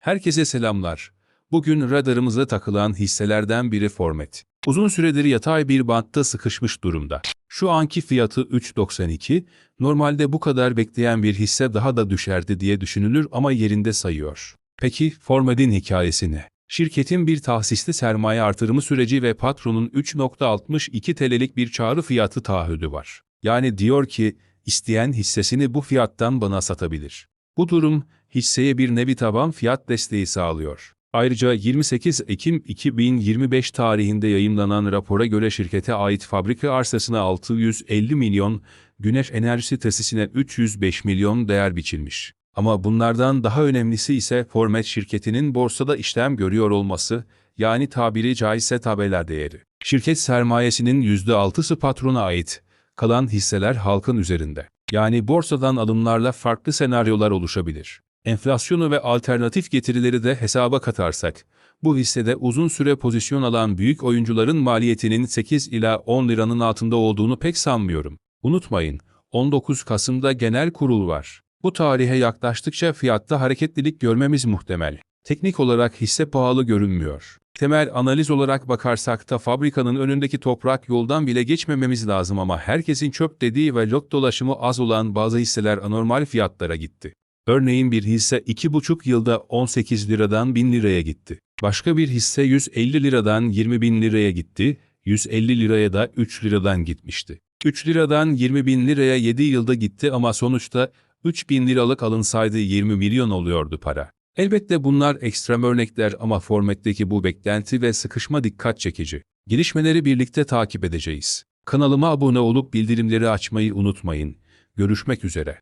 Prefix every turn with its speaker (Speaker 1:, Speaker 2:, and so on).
Speaker 1: Herkese selamlar. Bugün radarımıza takılan hisselerden biri Formet. Uzun süredir yatay bir bantta sıkışmış durumda. Şu anki fiyatı 3.92, normalde bu kadar bekleyen bir hisse daha da düşerdi diye düşünülür ama yerinde sayıyor. Peki Formet'in hikayesi ne? Şirketin bir tahsisli sermaye artırımı süreci ve patronun 3.62 TL'lik bir çağrı fiyatı taahhüdü var. Yani diyor ki, isteyen hissesini bu fiyattan bana satabilir. Bu durum, hisseye bir nevi taban fiyat desteği sağlıyor. Ayrıca 28 Ekim 2025 tarihinde yayımlanan rapora göre şirkete ait fabrika arsasına 650 milyon, güneş enerjisi tesisine 305 milyon değer biçilmiş. Ama bunlardan daha önemlisi ise Formet şirketinin borsada işlem görüyor olması, yani tabiri caizse tabela değeri. Şirket sermayesinin %6'sı patrona ait, kalan hisseler halkın üzerinde. Yani borsadan alımlarla farklı senaryolar oluşabilir. Enflasyonu ve alternatif getirileri de hesaba katarsak, bu hissede uzun süre pozisyon alan büyük oyuncuların maliyetinin 8 ila 10 liranın altında olduğunu pek sanmıyorum. Unutmayın, 19 Kasım'da genel kurul var. Bu tarihe yaklaştıkça fiyatta hareketlilik görmemiz muhtemel. Teknik olarak hisse pahalı görünmüyor. Temel analiz olarak bakarsak da fabrikanın önündeki toprak yoldan bile geçmememiz lazım ama herkesin çöp dediği ve lot dolaşımı az olan bazı hisseler anormal fiyatlara gitti. Örneğin bir hisse 2,5 yılda 18 liradan 1000 liraya gitti. Başka bir hisse 150 liradan 20 bin liraya gitti, 150 liraya da 3 liradan gitmişti. 3 liradan 20 bin liraya 7 yılda gitti ama sonuçta 3 bin liralık alınsaydı 20 milyon oluyordu para. Elbette bunlar ekstrem örnekler ama formetteki bu beklenti ve sıkışma dikkat çekici. Gelişmeleri birlikte takip edeceğiz. Kanalıma abone olup bildirimleri açmayı unutmayın. Görüşmek üzere.